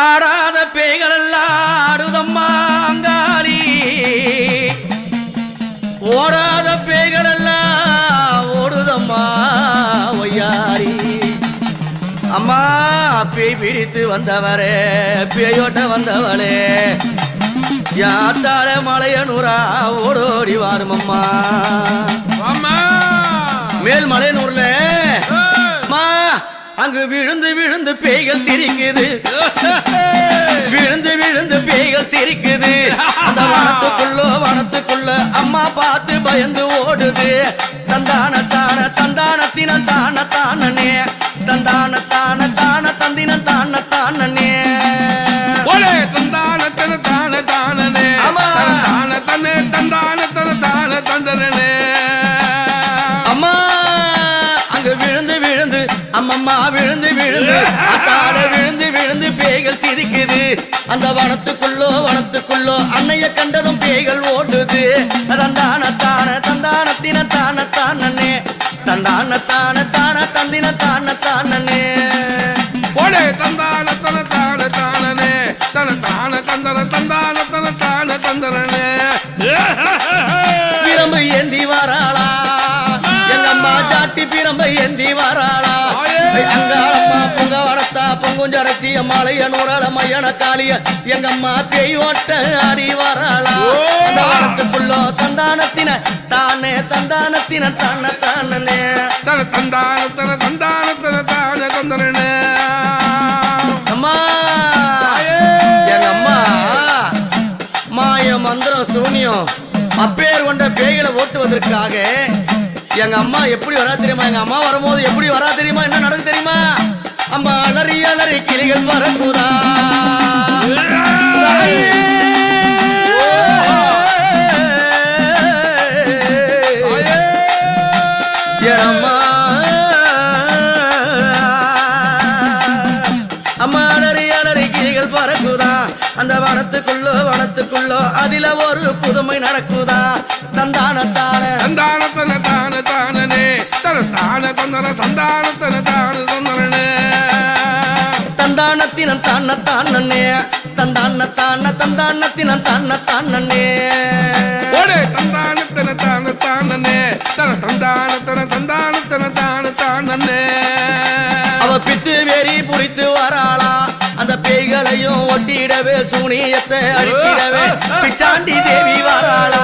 ஆடாத பேய்களெல்லாம் ஆடுதம்மா அங்காளி ஓடாத பேய்களெல்லாம் ஓடுதம்மா ஒய்யாரி அம்மா பேய் பிடித்து வந்தவரே பேயோட்ட வந்தவளே. யாத்தார மலையனூரா ஓடோடி வாரும் அம்மா அம்மா மேல் மலையனூர்ல அங்கு விழுந்து விழுந்து பேய்கள் சிரிக்குது. விழுந்து விழுந்து பேய்கள் சிரிக்குது. அந்த வனத்துக்குள்ள வனத்துக்குள்ள அம்மா பார்த்து பயந்து ஓடுது. தந்தான தான தந்தானத்தின தான தானனே தந்தான தான தான தந்தின தான ஒரே தந்தான தன தான. தான தந்தான தன தான தந்தனே அம்மா விழுந்து விழுந்து அத்தாட விழுந்து விழுந்து பேய்கள் சிரிக்குது. அந்த வனத்துக்குள்ளோ வனத்துக்குள்ளோ அன்னைய கண்டதும் பேய்கள் ஓடுது. தந்தான தான தந்தானத்தின தான தானனே. தந்தான தான தான தந்தின தான தானனே. ஒரே தந்தான தன தான தானனே. தன தான தந்தன தந்தான தன தான தந்தனே பிரம்பு ஏந்தி வராளா? அங்காளம்மா பொங்க வளர்த்தா பொங்குஞ்சரைச்சி அம்மாளைய நூறாள மையன காளிய எங்க அம்மா பேய் ஓட்ட ஆடி வராளா? அந்த வனத்துக்குள்ளோ தந்தானத்தின தானே தந்தானத்தின தான தன தன தந்தான தன தான தந்தனே அம்மா! அம்மா! மாய மந்திரம் சூனியம். அப்பேர் கொண்ட பேய்களை ஓட்டுவதற்காக எங்க அம்மா எப்படி வரா தெரியுமா? எங்க அம்மா வரும்போது எப்படி வரா தெரியுமா? என்ன நடக்கு தெரியுமா? அம்மா அலறி அலறி கிளிகள் வரக்கூடா அம்மா அம்மா அந்த வனத்துக்குள்ளோ வனத்துக்குள்ளோ அதில ஒரு புதுமை நடக்குதா? தந்தான தான. தந்தான தந்தான தன தான தந்தனே தந்தானத்தினம் தான தானே தந்தான தான தந்தானத்தினம் தான தானே ஒரே தந்தான தன தான தன தந்தான தன தந்தான தன தான அவ பித்து வெறி புடித்து வராளா. அந்த பேய்களையும் ஒட்டிடவே சூனியத்தை அழித்திடவே பிச்சாண்டி தேவி வராளா.